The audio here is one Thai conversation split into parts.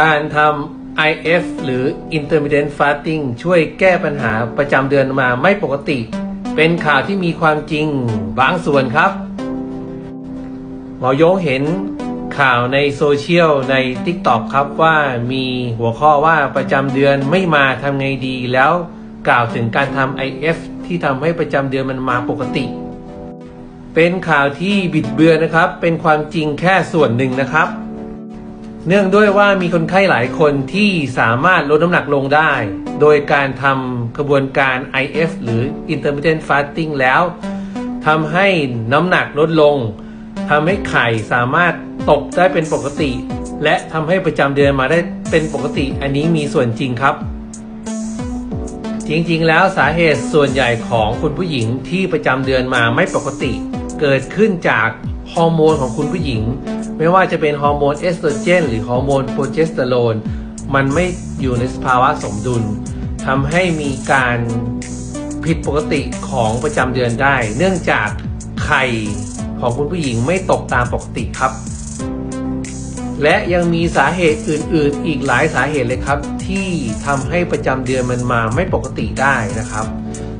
การทำ IF หรือ intermittent fasting ช่วยแก้ปัญหาประจำเดือนมาไม่ปกติ เป็นข่าวที่มีความจริงบางส่วนครับ หมอยงเห็นข่าวในโซเชียลใน TikTok ครับว่ามีหัวข้อว่าประจำเดือนไม่มาทำไงดีแล้วกล่าวถึงการทำ IF ที่ทำให้ประจำเดือนมันมาปกติ เป็นข่าวที่บิดเบือนนะครับ เป็นความจริงแค่ส่วนหนึ่งนะครับ เนื่องด้วยว่ามีคนไข้หลายคนที่สามารถลดน้ำหนักลงได้ โดยการทำกระบวนการ IF หรือ intermittent fasting แล้วทำให้น้ำหนักลดลงทำให้ไข่สามารถตกได้เป็นปกติ และทำให้ประจำเดือนมาได้เป็นปกติ อันนี้มีส่วนจริงครับ จริงๆ แล้วสาเหตุส่วนใหญ่ของคุณผู้หญิงที่ประจำเดือนมาไม่ปกติ เกิดขึ้นจาก ฮอร์โมนของคุณผู้หญิง ไม่ว่าจะเป็นฮอร์โมนเอสโตรเจน หรือฮอร์โมนโปรเจสเตอโรนมันไม่อยู่ในสภาวะสมดุลทำให้มีการผิดปกติของประจำเดือนได้ เนื่องจากไข่ของคุณผู้หญิงไม่ตกตามปกติครับ และยังมีสาเหตุอื่น ๆ อีกหลายสาเหตุเลยครับ ที่ทำให้ประจำเดือนมันมาไม่ปกติได้นะครับ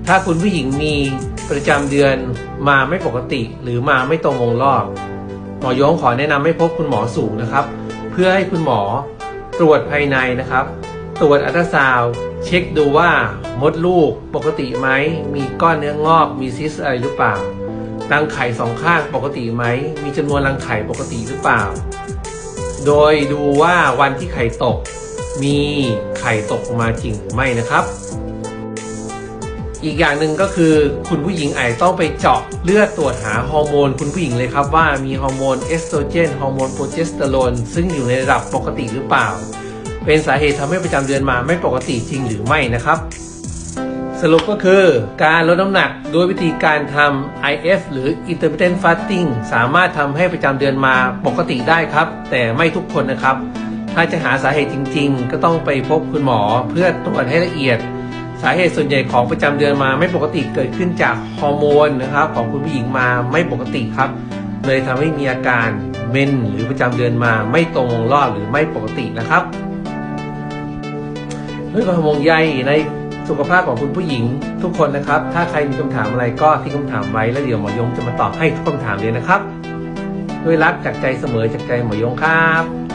ถ้าคุณผู้หญิงมี ประจำเดือนมาไม่ปกติ หรือมาไม่ตรงวงรอบ หมอยงขอแนะนำให้พบคุณหมอสูงนะครับ เพื่อให้คุณหมอตรวจภายในนะครับ ตรวจอัลตราซาวเช็คดูว่ามดลูกปกติไหม มีก้อนเนื้องอกมีซิสอะไรหรือเปล่ารังไข่สองข้างปกติไหม มีจำนวนรังไข่ปกติหรือเปล่า โดยดูว่าวันที่ไข่ตก มีไข่ตกออกมาจริงหรือไม่นะครับ อีกอย่างหนึ่งก็คือคุณผู้หญิงอาจต้องไปเจาะเลือดตรวจหาฮอร์โมนคุณผู้หญิงเลยครับว่ามีฮอร์โมนเอสโตรเจนฮอร์โมนโปรเจสเตอโรนซึ่งอยู่ในระดับปกติหรือเปล่า เป็นสาเหตุทำให้ประจำเดือนมาไม่ปกติจริงหรือไม่นะครับ สรุปก็คือการลดน้ำหนักโดยวิธีการทำ IF หรือ intermittent fasting สามารถทำให้ประจำเดือนมาปกติได้ครับ แต่ไม่ทุกคนนะครับ ถ้าจะหาสาเหตุจริง ๆ ก็ต้องไปพบคุณหมอเพื่อตรวจให้ละเอียด สาเหตุส่วนใหญ่ของประจำเดือนมาไม่ปกติเกิดขึ้นจากฮอร์โมนนะครับของคุณผู้หญิงมาไม่ปกติครับ เลยทำให้มีอาการเมนหรือประจำเดือนมาไม่ตรงรอบหรือไม่ปกตินะครับด้วยความห่วงใยในสุขภาพของคุณผู้หญิงทุกคนนะครับ ถ้าใครมีคำถามอะไรก็ทิ้งคำถามไว้แล้วเดี๋ยวหมอยงจะมาตอบให้ทุกคำถามเลยนะครับ ด้วยรักจากใจเสมอจากใจหมอยงครับ